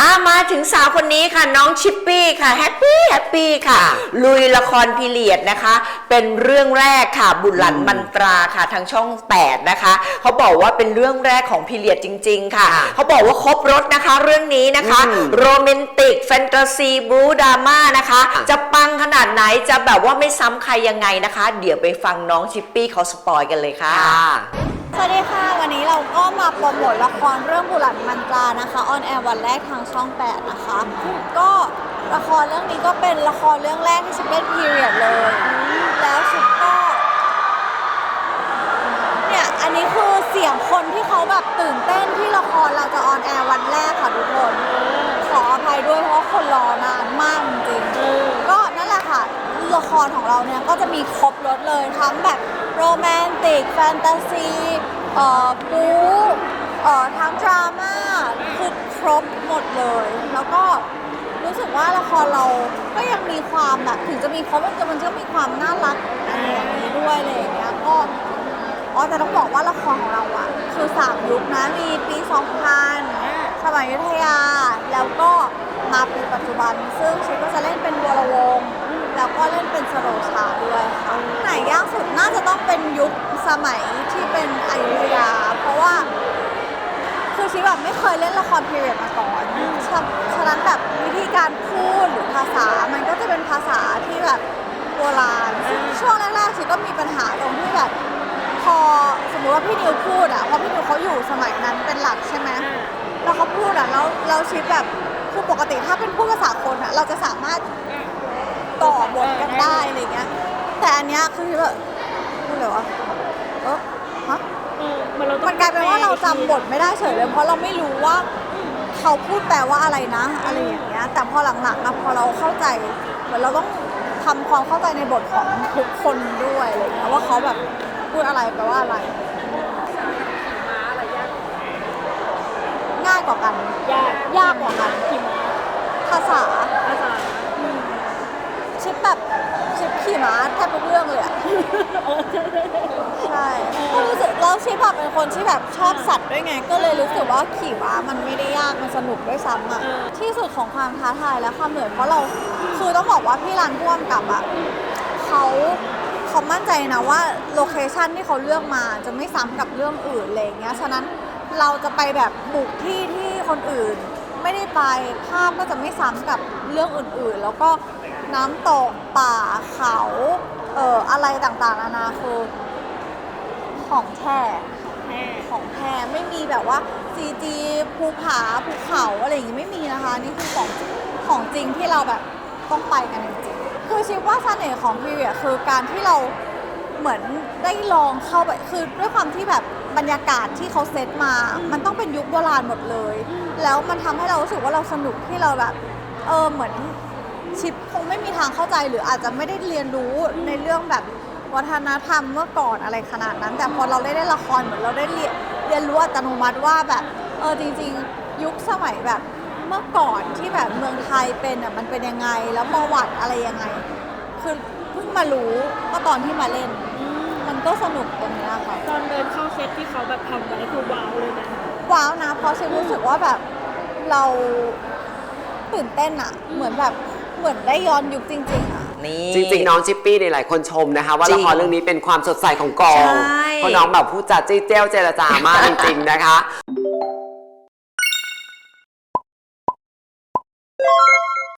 อ่ามาถึงสาวคนนี้ค่ะน้องชิปปี้ค่ะแฮปปี้แฮปปี้ค่ะ ลุยละครพีเรียดนะคะ เป็นเรื่องแรกค่ะ บุญหลันมันตราค่ะทางช่อง 8 นะคะเขาบอกว่าเป็นเรื่องแรกของพีเรียดจริงๆค่ะค่ะเขาบอกว่าครบรถนะคะเรื่องนี้นะคะอืมโรแมนติกแฟนตาซีบลูดราม่านะคะค่ะจะปังขนาดไหนจะแบบว่าไม่ซ้ำใครยังไงนะคะ เดี๋ยวไปฟังน้องชิปปี้เขาสปอยกันเลยค่ะค่ะ สวัสดีค่ะ วันนี้เราก็มาโปรโมทละครเรื่องบุหลันมันตรานะคะออนแอร์วันแรกทางช่อง 8 นะคะ ก็ละครเรื่องนี้ก็เป็นละครเรื่องแรกที่ฉันเล่นพีเรียดเลย แล้วชิปก็เนี่ยอันนี้คือเสียงคนที่เขาแบบตื่นเต้นที่ละครเราจะออนแอร์วันแรกค่ะทุกคน ขออภัยด้วยเพราะว่าคนรอนานมากจริงๆ ก็นั่นแหละค่ะ ละครของเราเนี่ยก็จะมีครบรถเลยทั้งแบบโรแมนติก แฟนตาซีเอ่อบู๊เอ่อทั้งดราม่าคือครบหมดเลย แล้วก็รู้สึกว่าละครเราก็ยังมีความแบบถึงจะมีครบแต่มันก็มีความน่ารักอะไรอย่างนี้ด้วยอะไรอย่างเงี้ยก็อ๋อแต่ต้องบอกว่าละครของเราอะคือ3ยุคนะมีปี 2000 สมัยยุธยา แล้วก็มาปีปัจจุบัน ซึ่งชิคก็จะเล่นเป็นวรวง แล้วก็เล่นเป็นสโรชาด้วยค่ะไหนยากสุดน่าจะต้องเป็นยุคสมัยที่เป็นอยุธยา เพราะว่าคือชิแบบไม่เคยเล่นละครพีเรียดมาก่อนฉะฉะนั้นแบบวิธีการพูดหรือภาษา มันก็จะเป็นภาษาที่แบบโบราณซึ่งช่วงแรกๆชิก็มีปัญหาตรงที่แบบพอสมมติว่าพี่นิวพูดอะเพราะพี่นิวเขาอยู่สมัยนั้นเป็นหลักใช่ไหมแล้วเขาพูดอะแล้วเราชิดแบบคือปกติถ้าเป็นพูดภาษาคนอะเราจะสามารถ ต่อบทกันได้อะไรเงี้ย แต่อันเนี้ยคือแบบพูดเลยวะเออฮะเออมันเราต้องมันกลายเป็นว่าเราจำบทไม่ได้เฉยเลยเพราะเราไม่รู้ว่าเขาพูดแปลว่าอะไรนะ อะไรอย่างเงี้ย แต่พอหลังๆอะพอเราเข้าใจ เหมือนเราต้องทำความเข้าใจในบทของทุกคนด้วยอะไรเงี้ยว่าเขาแบบพูดอะไรแปลว่าอะไรง่ายกว่ากัน ยากยากกว่ากันขี่ม้าภาษาภาษาชิป แบบชิปขี่ม้าแทบทุกเรื่องเลยอะเออใช่ก็รู้สึกแล้วชิปอะเป็นคนที่แบบชอบสัตว์ด้วยไง ก็เลยรู้สึกว่าขี่ม้ามันไม่ได้ยากมันสนุกด้วยซ้ำอะที่สุดของความท้าทายและความเหนื่อยเพราะเราคือต้องบอกว่าพี่รันพ่วงกับอะเขาเขามั่นใจนะว่าโลเคชันที่เขาเลือกมาจะไม่ซ้ำกับเรื่องอื่นอะไรอย่างเงี้ยฉะนั้นเราจะไปแบบบุกที่ที่คนอื่น ไม่ได้ไปภาพก็จะไม่ซ้ำกับเรื่องอื่นๆ แล้วก็ น้ำตกป่าเขาเอ่ออะไรต่างๆนานาคือของแท้แม่ของแท้ไม่มีแบบว่า CG ภูผาภูเขาอะไรอย่างงี้ไม่มีนะคะ นี่คือของของจริงที่เราแบบต้องไปกันจริงๆคือชิปว่าเสน่ห์ของพีเรียคือการที่เราเหมือนได้ลองเข้าไปคือด้วยความที่แบบบรรยากาศที่เขาเซตมา มันต้องเป็นยุคโบราณหมดเลย แล้วมันทำให้เรารู้สึกว่าเราสนุกที่เราแบบเออเหมือน ชิปคงไม่มีทางเข้าใจหรืออาจจะไม่ได้เรียนรู้ในเรื่องแบบวัฒนธรรมเมื่อก่อนอะไรขนาดนั้น แต่พอเราได้เล่นละครเหมือนเราได้เรียนเรียนรู้อัตโนมัติว่าแบบเออจริง ๆ ยุคสมัยแบบเมื่อก่อนที่แบบเมืองไทยเป็นอะมันเป็นยังไงแล้วประวัติอะไรยังไง คือเพิ่งมารู้ก็ตอนที่มาเล่น มันก็สนุกตรงเนี้ยค่ะตอนเดินเข้าเซตที่เขาแบบทำไว้คือว้าวเลยนะว้าวนะเพราะฉันรู้สึกว่าแบบเราตื่นเต้นอะเหมือนแบบ เหมือนได้ย้อนยุคจริงๆอะ นี่ จริงๆ น้องชิปปี้เนี่ยหลายคนชมนะคะ ว่าจริละงครเรื่องนี้เป็นความสดใสของกองใช่ เพราะน้องแบบพูดจาจี้เจ้วเจรจามากจริงๆนะคะ